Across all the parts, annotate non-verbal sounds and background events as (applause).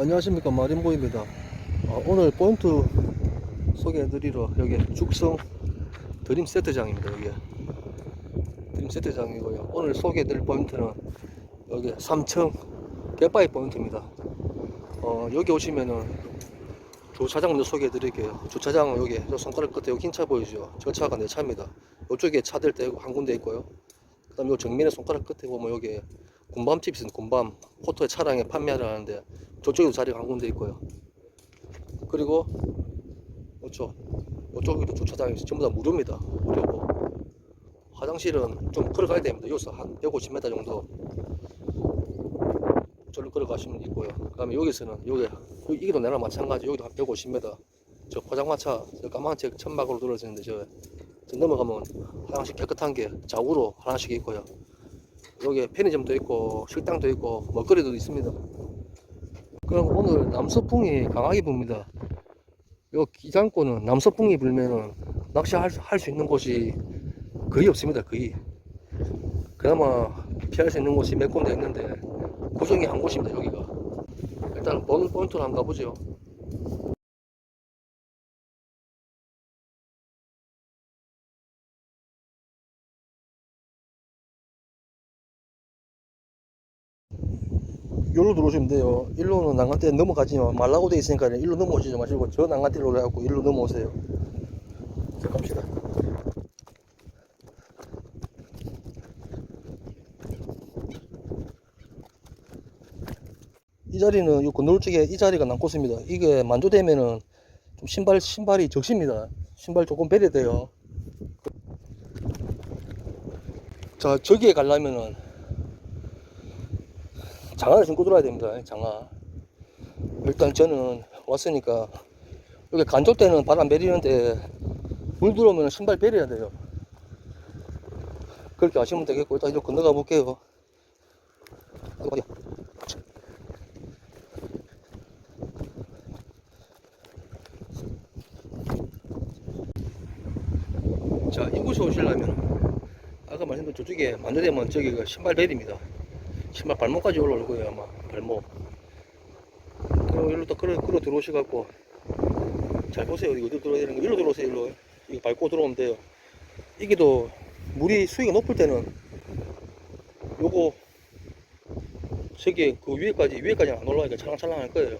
안녕하십니까 마린보입니다. 어, 오늘 포인트 소개해드리러 여기 죽성 드림 세트장입니다 여기. 드림 세트장이고요. 오늘 소개해드릴 포인트는 여기 3층 갯바위 포인트입니다. 어, 여기 오시면은 주차장 먼저 소개해드릴게요. 주차장은 여기 저 손가락 끝에 여기 흰 차 보이죠? 저 차가 내 차입니다. 이쪽에 차들 때한 군데 있고요. 그 다음에 요 정면에 손가락 끝에 보면 여기 곰밤집이 있습니다 곰밤 포토에 차량에 판매를 하는데 저쪽에도 자리가 한 군데 있고요. 그리고 이쪽 이쪽에도 주차장이 전부 다 무료입니다. 무료고 화장실은 좀 걸어가야 됩니다. 여기서 한 150m 정도 저로 걸어가시면 있고요. 그 다음에 여기서는 여기 이기도 내랑 마찬가지 여기도 한 150m 저 포장마차 저 까만색 천막으로 들어지는데 저, 저 넘어가면 화장실 깨끗한 게 좌우로 하나씩 있고요. 여기 편의점도 있고 식당도 있고 먹거리도 있습니다. 그럼 오늘 남서풍이 강하게 붑니다. 요 기장권은 남서풍이 불면은 낚시할 수 있는 곳이 거의 없습니다. 거의. 그나마 피할 수 있는 곳이 몇 군데 있는데 그 중에 한 곳입니다. 여기가. 일단 보는 포인트로 한번 가보죠. 여기로 들어오시면 돼요. 일로는 난간대 넘어가지 말라고 돼 있으니까 일로 넘어오시지 마시고 저 난간대로 해갖고 일로 넘어오세요. 자, 갑시다. 이 자리는 요 건널 쪽에 이 자리가 남고습니다. 이게 만조되면은 좀 신발 신발이 적십니다. 신발 조금 배려야 돼요. 자 저기에 가려면은 장화를 신고 들어야 됩니다. 장화. 일단 저는 왔으니까 여기 간조 때는 바람 내리는데 물 들어오면 신발 베려야 돼요. 그렇게 하시면 되겠고 일단 이쪽 건너가 볼게요. 어디야? 자 이곳에 오시려면 아까 말씀드린 저쪽에 만들되면 저기가 신발 베립니다. 신발 발목까지 올라올 거예요 아마. 발목. 그럼 일로 또 끌어, 끌어 들어오셔갖고 잘 보세요. 이거 들어야 되는 거. 일로 들어오세요 일로. 이거 밟고 들어오면 돼요. 이게 또 물이 수위가 높을 때는 요거 저기 그 위에까지 위에까지 안 올라가니까 찰랑찰랑 할 거예요.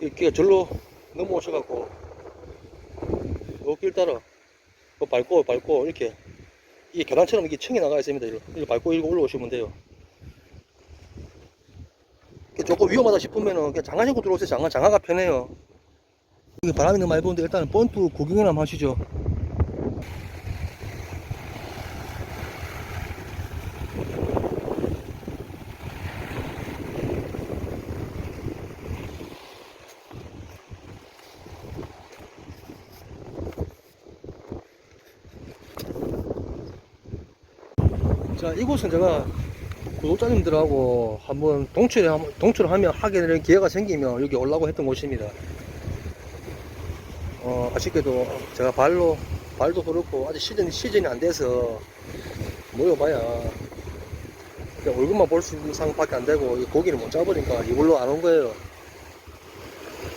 이렇게 절로 넘어오셔갖고 요길 따라 그 밟고 밟고 이렇게. 이게 계단처럼 이게 층이 나가 있습니다. 이거, 이거 밟고 이거 올라오시면 돼요 조금 위험하다 싶으면은 그냥 장화 신고 들어오세요. 장화, 장화가 편해요. 여기 바람이 너무 많이 부는데 일단은 본트 구경이나 한번 하시죠. 자, 이곳은 제가 구독자님들하고 한번 동출에 동출하면 하게 되는 기회가 생기면 여기 올라고 했던 곳입니다. 어, 아쉽게도 제가 발로 발도 그렇고 아직 시즌 시즌이 안 돼서 모여봐야 얼굴만 볼 수 있는 상황밖에 안 되고 이 고기를 못 잡으니까 이걸로 안 온 거예요.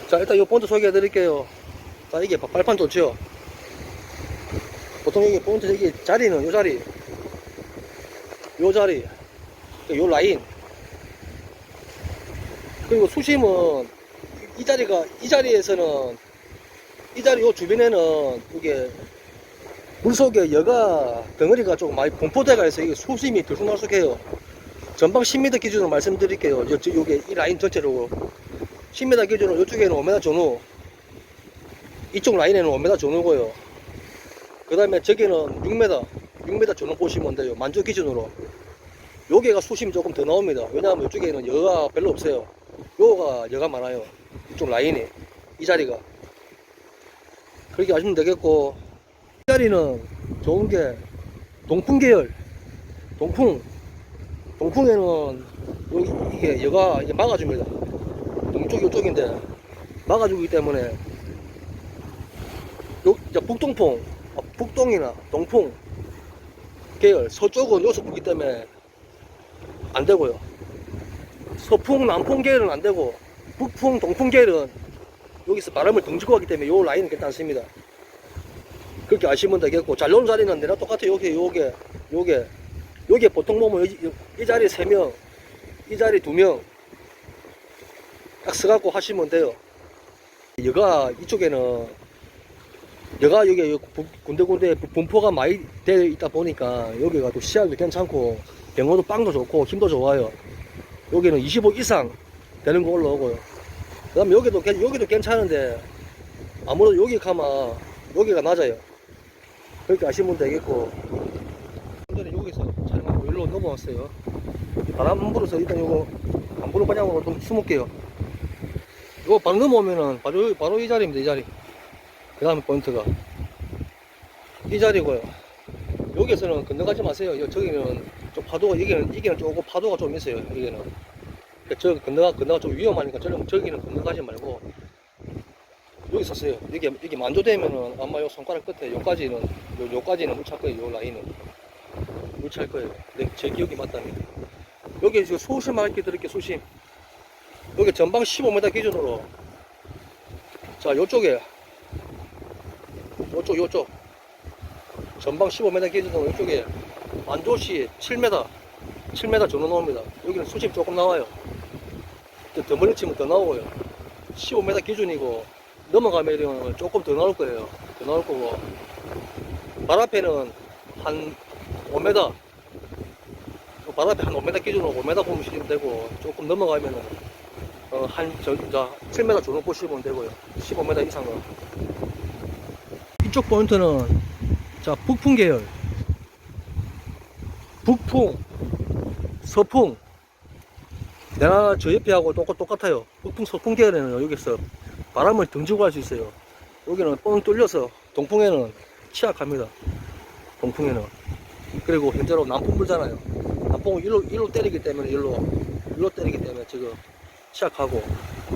자 일단 이 본드 소개해 드릴게요. 자 이게 발판 좋죠. 보통 여기 본드 여기 자리는 요 자리 요 자리 요 라인. 그리고 수심은 이 자리가 이 자리에서는 이 자리 요 주변에는 이게 물속에 여가 덩어리가 조금 많이 있어 이게 수심이 들쑥날쑥해요. 전방 10m 기준으로 말씀드릴게요. 요, 저, 요게 이 라인 전체로. 10m 기준으로 이쪽에는 5m 전후 이쪽 라인에는 5m 전후고요. 그 다음에 저기는 6m 6m 전후 보시면 돼요. 만조 기준으로 여기가 수심이 조금 더 나옵니다. 왜냐하면 이쪽에는 여가 별로 없어요. 요가 여가 많아요. 이쪽 라인이. 이 자리가. 그렇게 아시면 되겠고, 이 자리는 좋은 게 동풍 계열. 동풍. 동풍에는 여기 이게 여가 이게 막아줍니다. 동쪽 이쪽인데 막아주기 때문에 요, 이제 북동풍, 아, 북동이나 동풍 계열 서쪽은 여기서 불기 때문에 안 되고요. 서풍, 남풍 계열은 안 되고, 북풍, 동풍 계열은 여기서 바람을 등지고 하기 때문에 요 라인은 괜찮습니다. 그렇게 아시면 되겠고, 잘 나오는 자리는 내가 똑같아요. 요게, 요게, 요게. 요게 보통 보면 이, 이 자리 3명, 이 자리 2명. 딱 써갖고 하시면 돼요. 여가 이쪽에는 여가 여기 구- 군데군데 분포가 많이 되어 있다 보니까 여기가 또 시야도 괜찮고 병어도 빵도 좋고 힘도 좋아요. 여기는 25 이상 되는 거 올라오고요. 그 다음에 여기도, 괜- 여기도 괜찮은데 아무래도 여기 가면 여기가 낮아요. 그렇게 아시면 되겠고 오늘은 여기서 촬영하고 일로 넘어왔어요. 바람 안 불어서 일단 요거 안 부는 방향으로 좀 숨을게요. 이거 바로 넘어오면은 바로, 바로 이 자리입니다, 이 자리. 그 다음에 포인트가. 이 자리고요. 여기에서는 건너가지 마세요. 여- 저기는 좀 파도가, 여기는, 여기는 조금 파도가 좀 있어요, 여기는. 그저 건너가, 건너가 좀 위험하니까 저는, 저기는 건너가지 말고 여기 섰어요. 여기, 여기 만조되면은 아마 요 손가락 끝에 요까지는, 요, 요까지는 묻힐 거예요, 요 라인은. 묻힐 거예요. 네, 제 기억이 맞다면. 여기 지금 수심 할게 드릴게요, 수심. 여기 전방 15m 기준으로 자 요쪽에 요쪽 요쪽 전방 15m 기준으로 이쪽에 만조시 7m 7m 전후 나옵니다 여기는 수심 조금 나와요 더- 더 멀리 치면 더 나오고요 15m 기준이고 넘어가면 조금 더 나올 거예요 더 나올 거고 발 앞에는 한 5m 발 앞에 한 5m 기준으로 5m 보시면 되고 조금 넘어가면은 어, 한, 저, 자, 7m 조정 보시면 되고요. 15m 이상은. 이쪽 포인트는, 자, 북풍 계열. 북풍, 서풍. 내가 저 옆에 하고 똑같, 똑같아요. 북풍, 서풍 계열에는 여기서 바람을 등지고 할 수 있어요. 여기는 뻥 뚫려서 동풍에는 취약합니다. 동풍에는. 그리고 현재로 남풍 불잖아요. 남풍을 일로, 일로 때리기 때문에 일로, 일로 때리기 때문에 지금 시작하고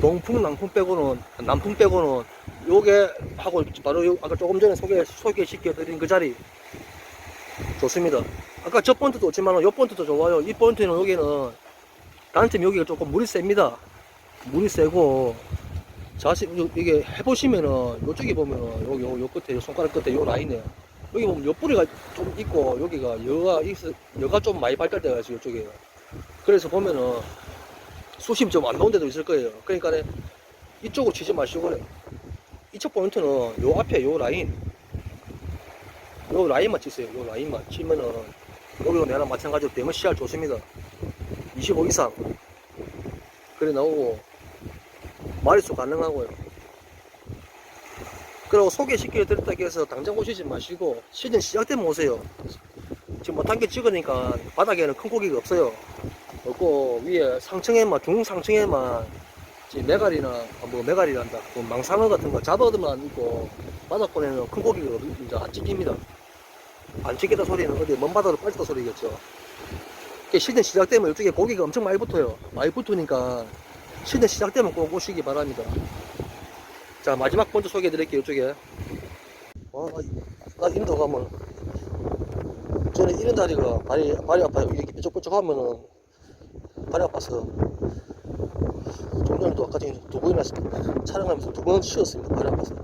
동풍 남풍 빼고는 남풍 빼고는 요게 하고 바로 요 아까 조금 전에 소개 소개시켜 드린 그 자리 좋습니다. 아까 저 번트도 좋지만 요 번트도 좋아요. 이 번트는 여기는 단점 여기가 조금 물이 셉니다. 물이 세고 요- 이게 해보시면은 요쪽에 보면은 여기 요, 요 끝에 요 손가락 끝에 요 라인에 여기 보면 요 뿌리가 좀 있고 여기가 여가 있어 여가 좀 많이 발달되어 있어요 요쪽에 그래서 보면은 수심 좀 안 나온 데도 있을 거예요. 그러니까 이쪽으로 치지 마시고 이쪽 포인트는 요 앞에 요 라인 요 라인만 치세요. 요 라인만 치면은 여기도 내랑 마찬가지로 대면 시야 좋습니다. 25 이상 그래 나오고 마리수 가능하고요. 그리고 소개시켜 드렸다고 해서 당장 오시지 마시고 시즌 시작되면 오세요. 지금 못한 게 찍으니까 바닥에는 큰 고기가 없어요. 없고 위에 상층에만 중상층에만 지금 메갈이나 아, 뭐 메갈이란다 뭐 망상어 같은 거 잡아들만 있고 바닥권에는 큰 고기가 없- 이제 안 찍힙니다 안 찍겠다 소리는 어디 먼 바다로 빠졌다 소리겠죠. 시즌 시작되면 이쪽에 고기가 엄청 많이 붙어요. 많이 붙으니까 시즌 시작되면 꼭 오시기 바랍니다. 자 마지막 번째 소개해 드릴게요 이쪽에. 와, 나 인도 가면 저는 이런 다리가 발이, 발이 아파요. 이렇게 뾰족뾰족 하면은 발이 아파서 좀 전에도 아까 전에 두 번이나 촬영하면서 두 번 쉬었습니다. 발이 아파서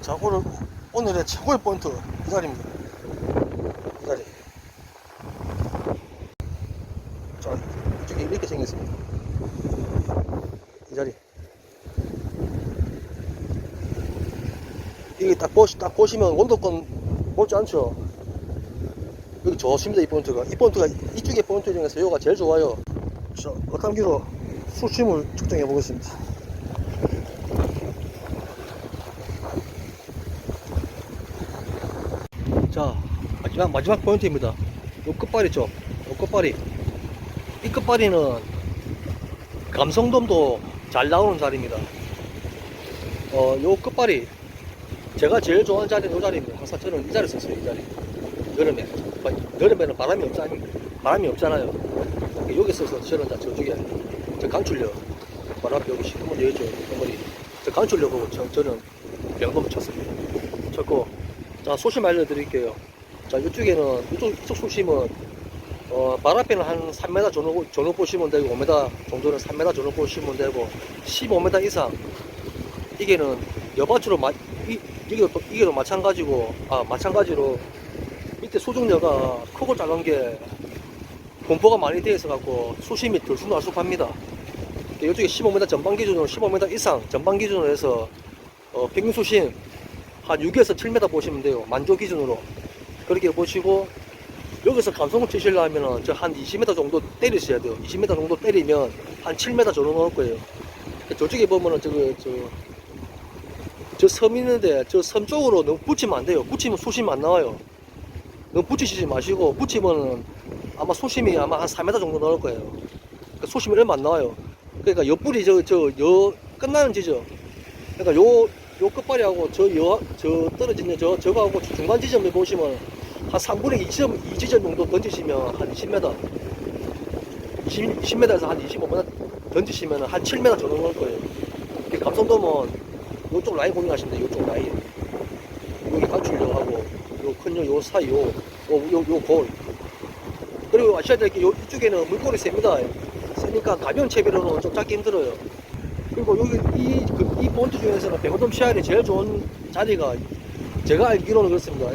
자 오늘 오늘의 최고의 포인트 이 자리입니다. 이 자리. 자 이쪽에 이렇게 생겼습니다. 이 자리. 이게 딱, 보시, 딱 보시면 원도권 볼지 않죠? 여기 좋습니다 이 포인트가. 이 포인트가 이쪽의 포인트 중에서 여기가 제일 좋아요. 자 어탕기로 수심을 측정해 보겠습니다 자 마지막 마지막 포인트입니다. 요 끝발이 있죠? 요 끝발이. 이 끝발이는 감성돔도 잘 나오는 자리입니다. 어요 끝발이 제가 제일 좋아하는 자리는 이 자리입니다. 항상 저는 이 자리 썼어요 이 자리. 여름에. 여름에는 바람이 없잖아요 바람이 없잖아요. 여기 있어서 저는 다 저쪽에 저 강출력. 앞에 여기 시커먼 여기 저 머리 저 강출력 보고 저, 저는 병범 쳤습니다. 쳤고 자 소심 알려드릴게요 자 이쪽에는 이쪽, 이쪽 수심은 어, 발 앞에는 한 3m 전후, 전후 보시면 되고 5m 정도는 3m 전후 보시면 되고 15m 이상 이게는 여밭으로 마, 이, 이게 또, 이게도 마찬가지고 아 마찬가지로 밑에 수중녀가 크고 작은 게 공포가 많이 되어 있어 갖고 수심이 들쑥날쑥합니다. 이쪽에 15m 전방 기준으로 15m 이상 전방 기준으로 해서 어, 평균 수심 한 6에서 7m 보시면 돼요. 만조 기준으로 그렇게 보시고 여기서 감성을 치시려면 저한 20m 정도 때리셔야 돼요. 20m 정도 때리면 한 7m 정도 나올 거예요. 저쪽에 보면은 저거 저, 저 섬 있는데 저 섬 쪽으로 너무 붙이면 안 돼요. 붙이면 수심 안 나와요. 너무 붙이시지 마시고 붙이면은 아마 수심이 아마 한 4m 정도 나올 거예요. 그러니까 수심이 얼마 안 나와요. 그러니까 옆불이 저 저 여 끝나는 지점. 그러니까 요 요 끝발이하고 저 여 저 떨어지는 저 저거하고 중간 지점에 보시면 한 3분의 2지점 2지점 정도 던지시면 한 20m 20, 20m에서 한 25m 던지시면 한 7m 정도 나올 거예요. 감성돔은 요쪽 라인 돼요. 요쪽 라인. 여기 간출력하고 요 큰요 요 사이 요 요 요 요 골. 그리고 아셔야 될게요 이쪽에는 물꼬리 셉니다. 세니까 가벼운 채비로는 좀 잡기 힘들어요. 그리고 여기 이, 그, 이 본트 중에서는 백호돔 시야에 제일 좋은 자리가 제가 알기로는 그렇습니다.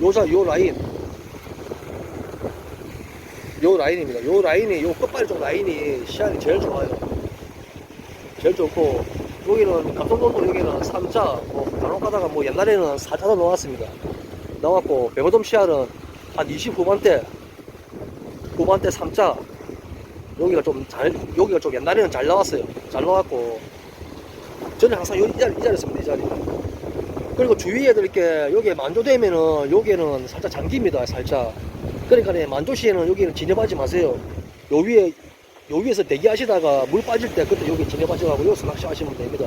요자 요 라인 요 라인입니다. 요 라인이 요 끝발이 쪽 라인이 시야이 제일 좋아요. 제일 좋고 여기는 감성돔도 여기는 3자 뭐 간혹 가다가 뭐 옛날에는 4자도 나왔습니다. 나왔고 백호돔 시야는 한 20 후반대 후반대 3자 여기가 좀 잘 여기가 좀 옛날에는 잘 나왔어요. 잘 나왔고 저는 항상 요, 이 자리 이 자리였습니다. 이 자리. 그리고 주의해야 될 게 여기에 만조되면은 여기는 살짝 잠깁니다. 살짝. 그러니까 네, 만조시에는 여기는 진입하지 마세요. 요 위에 요 위에서 대기하시다가 물 빠질 때 그때 여기 진입하셔가지고 여기서 낚시하시면 됩니다.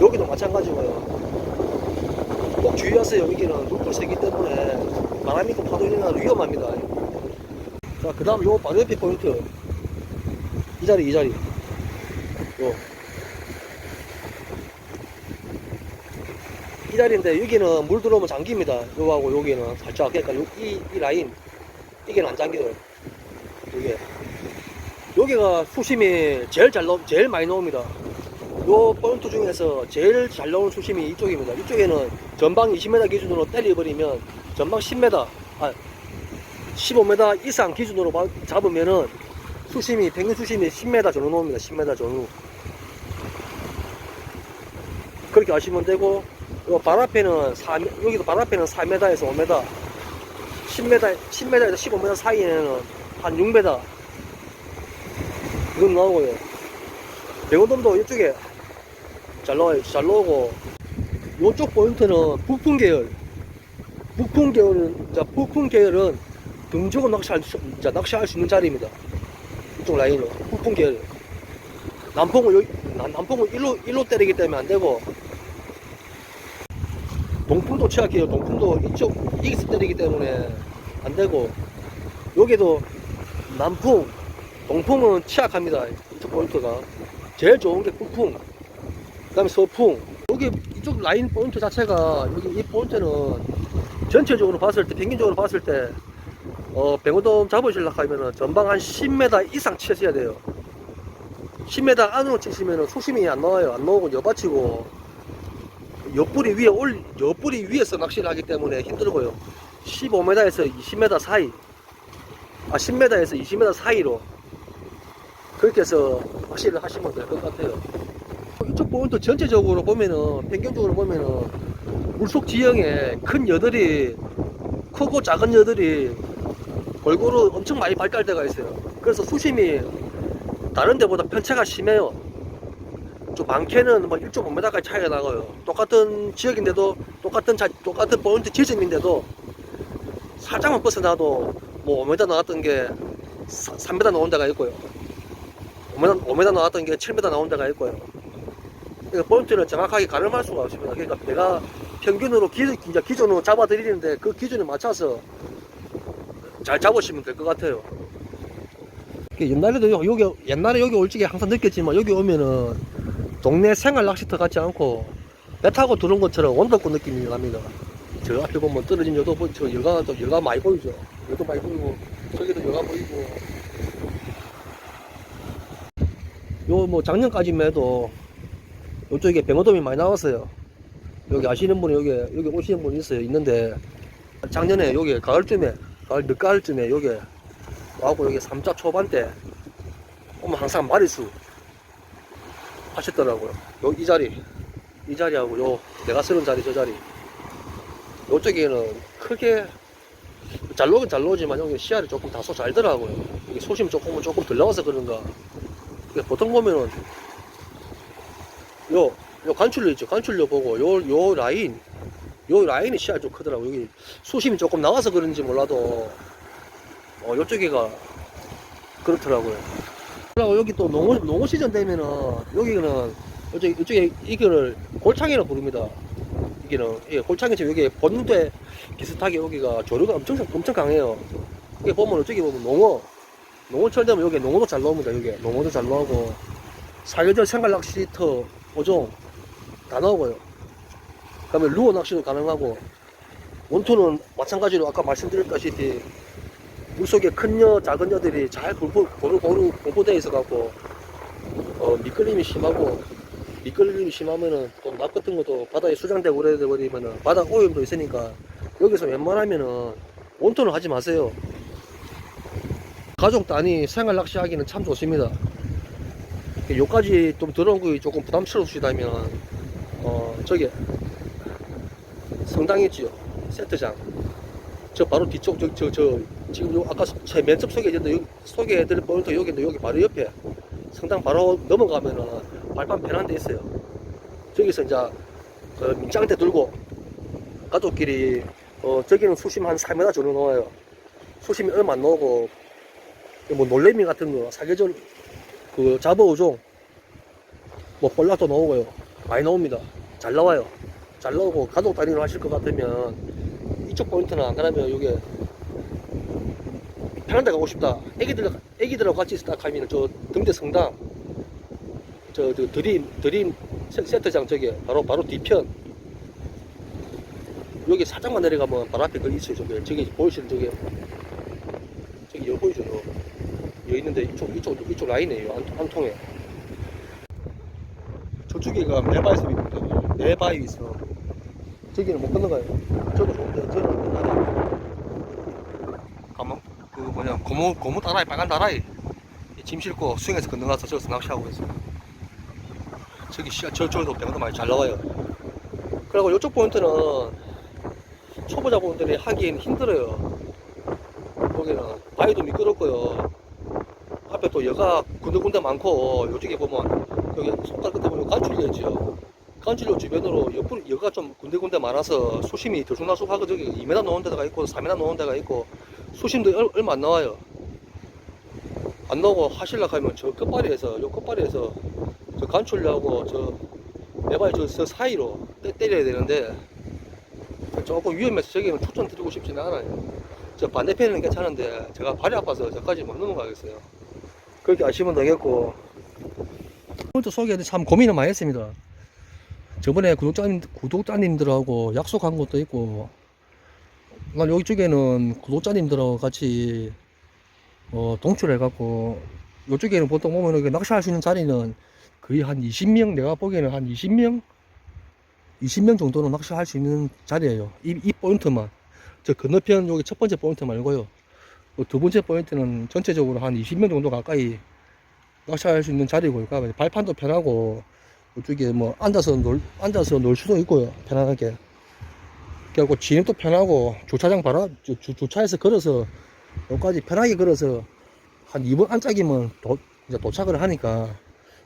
여기도 마찬가지고요. 꼭 주의하세요. 여기는 물도 세기 때문에 바람이 있고 파도 일어나도 위험합니다. 자, 그 다음 요 바로 옆에 포인트. 이 자리, 이 자리. 요. 이 자리인데 여기는 물 들어오면 잠깁니다. 요하고 여기는 살짝 그러니까 요, 이, 이 라인 이게는 안 잠겨요. 이게 여기가 수심이 제일 잘 나오, 제일 많이 나옵니다. 요 포인트 중에서 제일 잘 나오는 수심이 이쪽입니다. 이쪽에는 전방 20m 기준으로 때려버리면 전방 10m, 아 15m 이상 기준으로 봐- 잡으면은 수심이 평균 수심이 10m 전후 나옵니다. 10m 전후. 그렇게 하시면 되고 요발 앞에는 4, 여기도 발 앞에는 4m에서 5m, 10m, 10m에서 15m 사이에는 한 6m 이건 나오고요. 백원돔도 이쪽에 잘 나와요. 잘 나오고 요쪽 포인트는 북풍 계열. 북풍 계열은 자 북풍 계열은 등조고 낚시할 수, 자, 낚시할 수 있는 자리입니다. 이쪽 라인은 북풍 계열. 남풍은 요, 남- 남풍은 일로 일로 때리기 때문에 안 되고 취약해요. 동풍도 이쪽 여기서 때리기 때문에 안 되고 여기도 남풍, 동풍은 취약합니다. 이쪽 포인트가 제일 좋은 게 북풍, 그다음에 서풍. 여기 이쪽 라인 포인트 자체가 여기 이 포인트는 전체적으로 봤을 때 평균적으로 봤을 때 어, 백호돔 잡으시려고 하면은 전방 한 10m 이상 치셔야 돼요. 10m 안으로 치시면은 수심이 안 나와요. 안 나오고 여받치고 옆불이 위에 올 옆불이 위에서 낚시를 하기 때문에 힘들고요. 15m에서 20m 사이, 아 10m에서 20m 사이로 그렇게 해서 낚시를 하시면 될 것 같아요. 이쪽 포인트 전체적으로 보면은 평균적으로 보면은 물속 지형에 큰 여들이 크고 작은 여들이 골고루 엄청 많이 발달돼가 있어요. 그래서 수심이 다른 데보다 편차가 심해요. 좀 많게는 뭐 1.5m까지 차이가 나고요. 똑같은 지역인데도 똑같은 자, 똑같은 포인트 지점인데도 살짝만 벗어나도 뭐 5m 나왔던 게 3m 나온 데가 있고요. 5m, 5m 나왔던 게 7m 나온 데가 있고요. 그러니까 포인트를 정확하게 가늠할 수가 없습니다. 그러니까 내가 평균으로 기, 이제 기준으로 잡아드리는데 그 기준에 맞춰서 잘 잡으시면 될 것 같아요. 그 옛날에도 요- 여기 옛날에 여기 올 적에 항상 느꼈지만 여기 오면은 동네 생활 낚시터 같지 않고 배 타고 들어온 것처럼 원덕구 느낌이 납니다. 저 앞에 보면 떨어진 여도 보- 저또 열가 많이 보이죠. 여도 많이 보이고 저기도 여가 보이고 요 뭐 작년까지만 해도 요쪽에 병어돔이 많이 나왔어요 여기 아시는 분이 여기 여기 오시는 분이 있어요 있는데 작년에 여기 가을쯤에 가을 늦가을쯤에 여기 와고 여기 3자 초반 때 오면 항상 마리수 하셨더라고요. 요 이 자리 이 자리하고 요 내가 쓰는 자리 저 자리. 요쪽에는 크게 잘 나오긴 잘 나오지만 여기 시야를 조금 다소 잘 더라고요. 여기 소심 조금은 조금 덜 나와서 그런가. 이게 보통 보면은 요, 요 간출료 있죠. 간출료 보고 요, 요 라인 요 라인이 시야 좀 크더라고 여기 수심이 조금 나와서 그런지 몰라도 어 요쪽에가 그렇더라고요 그리고 여기 또 농어, 농어 시즌 되면은 여기는 이쪽에, 이쪽에 이거를 골창이라 부릅니다. 여기는 예, 골창이 지금 여기 본대 비슷하게 여기가 조류가 엄청 엄청 강해요. 여기 보면 저기 보면 농어 농어철 되면 여기 농어도 잘 나옵니다 여기 농어도 잘 나오고 사계절 생활 낚시터 오종 다 나오고요. 그다음에 루어 낚시도 가능하고 원투는 마찬가지로 아까 말씀드렸다시피 물속에 큰 여, 작은 여들이 잘 보루, 보루, 공포되어 있어갖고, 어, 미끌림이 심하고, 미끌림이 심하면은, 또, 납 같은 것도 바다에 수장되고 그래 버리면은, 바다 오염도 있으니까, 여기서 웬만하면은, 원톤을 하지 마세요. 가족 단위 생활 낚시하기는 참 좋습니다. 요까지 좀 들어온 거 조금 부담스러우시다면, 어, 저기, 성당 있지요. 세트장. 저 바로 뒤쪽, 저, 저, 저, 지금 요 아까 제 면접 소개해드린 여기 소개해드릴 포인트 여기인데 여기 바로 옆에 성당 바로 넘어가면은 발판 데 있어요. 저기서 이제 그 민장대 들고 가족끼리 어 저기는 수심 한 3m 정도 나와요. 수심이 얼마 안 나오고 뭐 놀래미 같은 거 사계절 그 잡어오종 뭐 볼락도 나오고요. 많이 나옵니다. 잘 나와요. 잘 나오고 가족 단위로 하실 것 같으면 이쪽 포인트는 안 가면 요게 데 가고 싶다. 애기들, 애기들하고 같이 있다 하면 저 등대 성당, 저, 저 드림, 드림 세- 세트장 저기 바로, 바로 뒤편. 여기 살짝만 내려가면 바로 앞에 그 있어요. 저기, 저기 보이시는 저기, 저기 여기 보이죠? 요. 여기 있는데 이쪽, 이쪽, 이쪽 라인이에요. 한, 한 통에. 저쪽에가 네바이스 있거든요. 네바이 있어. 저기는 못 건너가요. 저도 좋은데, 저는 못 건너가요. 그 뭐냐 고무 고무 다라이 빨간 다라이 짐 싣고 수영해서 건너가서 저기서 낚시하고 있어요. 저기 시야 저 저기도 병도 많이 잘 나와요. 그리고 이쪽 포인트는 초보자 분들이 하기엔 힘들어요. 여기는 바위도 미끄럽고요. 앞에 또 여가 군데군데 많고 요쪽에 보면 여기 손가락 끝에 보면 간출려 있죠. 간출료 주변으로 옆으로 여가 좀 군데군데 많아서 수심이 들쑥날쑥하고 저기 2m 나오는 데가 있고 4m 나오는 데가 있고 수심도 얼- 얼마 안 나와요. 안 나오고 하실라 하면 저 끝발이에서 요 끝발이에서 저 간출료하고 저 내발 저, 저 사이로 때, 때려야 되는데 조금 위험해서 저기는 추천 드리고 싶지는 않아요. 저 반대편은 괜찮은데 제가 발이 아파서 저까지 못 넘어가겠어요. 그렇게 아시면 되겠고 오늘도 소개해드 참 고민을 많이 했습니다. 저번에 구독자님, 구독자님들하고 약속한 것도 있고 난 여기 쪽에는 구독자님들하고 같이 어, 동출해갖고 이쪽에는 보통 보면 낚시할 수 있는 자리는 거의 한 20명 내가 보기에는 한 20명? 20명 정도는 낚시할 수 있는 자리예요. 이, 이 포인트만. 저 건너편 여기 첫 번째 포인트 말고요. 그두 번째 포인트는 전체적으로 한 20명 정도 가까이 낚시할 수 있는 자리고요 그러니까 발판도 편하고 이쪽에 뭐 앉아서 놀 앉아서 놀 수도 있고요 편안하게 그리고 진입도 편하고 주차장 바로 앞- 주, 주, 주차해서 걸어서 여기까지 편하게 걸어서 한 2분 안짝이면 도, 이제 도착을 하니까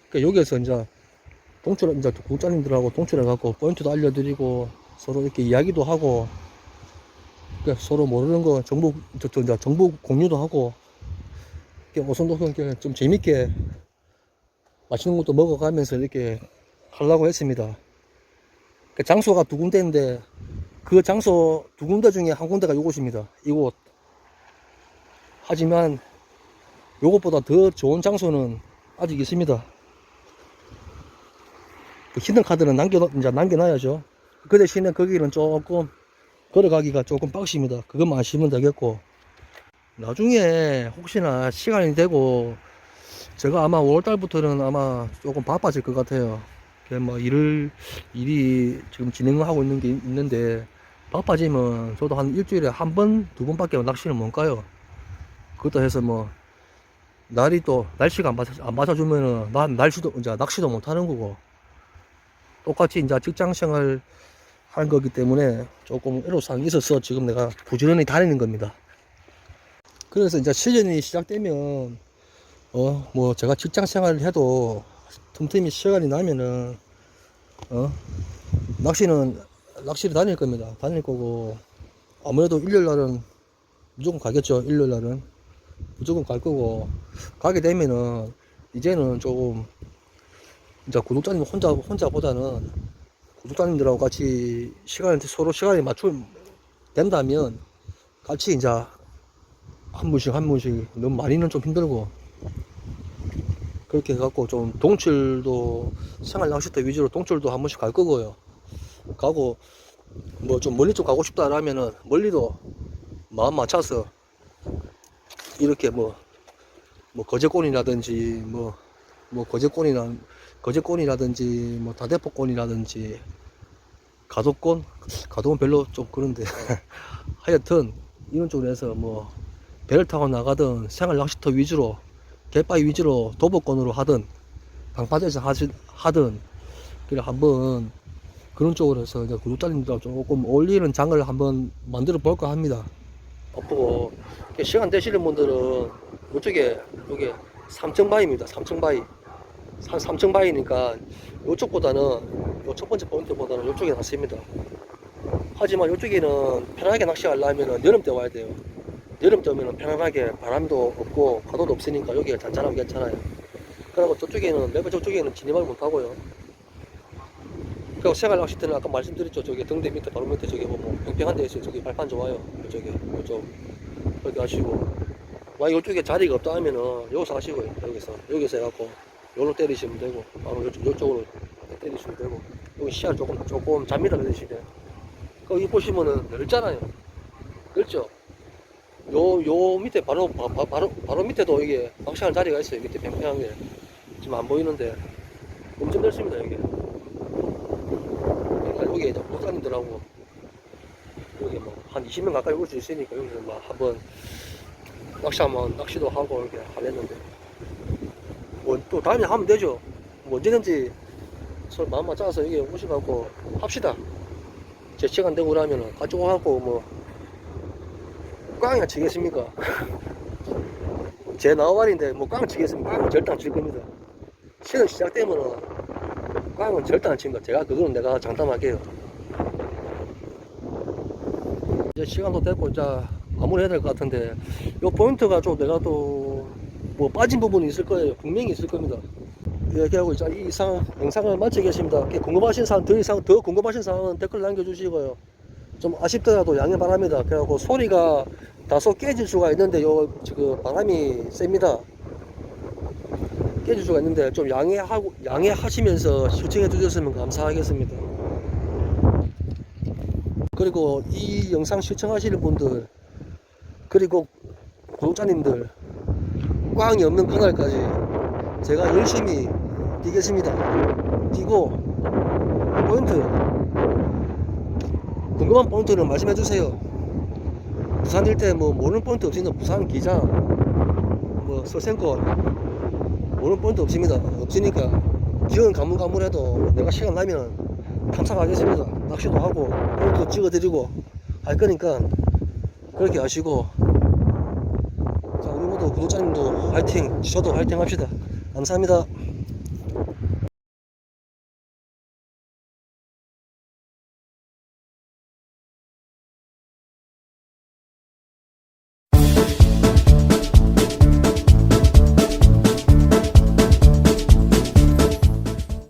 그러니까 여기에서 이제 동출 이제 구독자님들하고 동출해 갖고 포인트도 알려드리고 서로 이렇게 이야기도 하고 그러니까 서로 모르는 거 정보 저, 저, 이제 정보 공유도 하고 오손도손 이렇게 좀 재밌게 맛있는 것도 먹어가면서 이렇게 하려고 했습니다. 그 장소가 두 군데인데 그 장소 두 군데 중에 한 군데가 이곳입니다. 이곳. 하지만 요것보다 더 좋은 장소는 아직 있습니다. 그 히든 카드는 남겨 이제 남겨놔야죠. 그 대신에 거기는 조금 걸어가기가 조금 빡십니다. 그것만 아시면 되겠고 나중에 혹시나 시간이 되고 제가 아마 5월달부터는 아마 조금 바빠질 것 같아요. 그뭐 일을 일이 지금 진행하고 있는 게 있는데 바빠지면 저도 한 일주일에 한 번, 두 번밖에 낚시를 못 가요. 그것도 해서 뭐 날이 또 날씨가 안 맞아 안 맞아주면은 난 날씨도 이제 낚시도 못 하는 거고 똑같이 이제 직장 생활 하는 거기 때문에 조금 애로사항이 있어서 지금 내가 부지런히 다니는 겁니다. 그래서 이제 시즌이 시작되면 어 뭐 제가 직장 생활을 해도 틈틈이 시간이 나면은 어 낚시는 낚시를 다닐 겁니다. 다닐 거고 아무래도 일요일 날은 무조건 가겠죠. 일요일 날은 무조건 갈 거고 가게 되면은 이제는 조금 이제 구독자님 혼자 혼자보다는 구독자님들하고 같이 시간을 서로 시간이 맞추 된다면 같이 이제 한 분씩 한 분씩 너무 많이는 좀 힘들고 그렇게 해갖고 좀 동출도 생활 낚시터 위주로 동출도 한 번씩 갈 거고요. 가고 뭐 좀 멀리 좀 가고 싶다라면은 멀리도 마음 맞춰서 이렇게 뭐 뭐 거제권이라든지 뭐 뭐 거제권이나 거제권이라든지 뭐 다대포권이라든지 가도권 가도권 별로 좀 그런데 (laughs) 하여튼 이런 쪽으로 해서 뭐 배를 타고 나가든 생활 낚시터 위주로 갯바위 위주로 도보권으로 하든 방파제에서 하든 그래 한번 그런 쪽으로 해서 이제 구독자님들 조금 어울리는 장을 한번 만들어 볼까 합니다. 바쁘고 시간 되시는 분들은 이쪽에 여기 삼층바위입니다. 삼층바위. 삼- 삼층바위니까 이쪽보다는 요 첫 번째 포인트보다는 이쪽이 낫습니다. 하지만 이쪽에는 편하게 낚시하려면 여름 때 와야 돼요. 여름 때면 편안하게 바람도 없고 파도도 없으니까 여기가 잔잔하고 괜찮아요. 그리고 저쪽에는 매번 저쪽에는 진입을 못 하고요. 그리고 생활 낚시 때는 아까 말씀드렸죠. 저기 등대 밑에 바로 밑에 저기 뭐 평평한 데 있어요. 저기 발판 좋아요. 이쪽에 이쪽 그렇게 하시고 만약 이쪽에 자리가 없다 하면은 여기서 하시고요. 여기서 여기서 해갖고 여기로 때리시면 되고 바로 이쪽 이쪽으로 때리시면 되고 여기 시야 조금 조금 잡니다 그러시면 거기 보시면은 넓잖아요. 넓죠. 요, 요 밑에 바로, 바, 바, 바로, 바로 밑에도 이게 낚시하는 자리가 있어요. 밑에 평평한 게. 지금 안 보이는데. 엄청 넓습니다, 여기. 그러니까 여기 이제 목사님들하고 여기 뭐한 20명 가까이 올 수 있으니까 여기서 막 한번 낚시하면 낚시도 하고 이렇게 하랬는데. 뭐 또 다음에 하면 되죠. 뭐 언제든지 서로 마음 맞춰서 여기 오셔갖고 합시다. 제 시간 되고 그러면은 같이 오갖고 뭐 꽝이나 치겠습니까? 제 나와발인데 뭐 꽝 치겠습니까? 꽝은 절대 안 칠 겁니다. 시즌 시작되면은 꽝은 절대 안 칩니다. 제가 그거는 내가 장담할게요. 이제 시간도 됐고 이제 마무리 해야 될 것 같은데 요 포인트가 좀 내가 또 뭐 빠진 부분이 있을 거예요. 분명히 있을 겁니다. 얘기하고 이제 이 이상 영상을 마치겠습니다. 이렇게 궁금하신 사항 더 이상 더 궁금하신 사항은 댓글 남겨주시고요. 좀 아쉽더라도 양해 바랍니다. 그래갖고 소리가 다소 깨질 수가 있는데 요 지금 바람이 셉니다. 깨질 수가 있는데 좀 양해하고 양해하시면서 시청해 주셨으면 감사하겠습니다. 그리고 이 영상 시청하시는 분들 그리고 구독자님들 꽝이 없는 그날까지 제가 열심히 뛰겠습니다. 뛰고 포인트 궁금한 포인트를 말씀해 주세요. 부산 일때 뭐 모르는 포인트 없으면 부산 기장 뭐 서생권 모르는 포인트 없습니다. 없으니까 기억은 가물가물해도 내가 시간 나면 탐사가겠습니다. 낚시도 하고 포인트 찍어드리고 할 거니까 그렇게 하시고 자 우리 모두 구독자님도 화이팅 저도 화이팅 합시다. 감사합니다.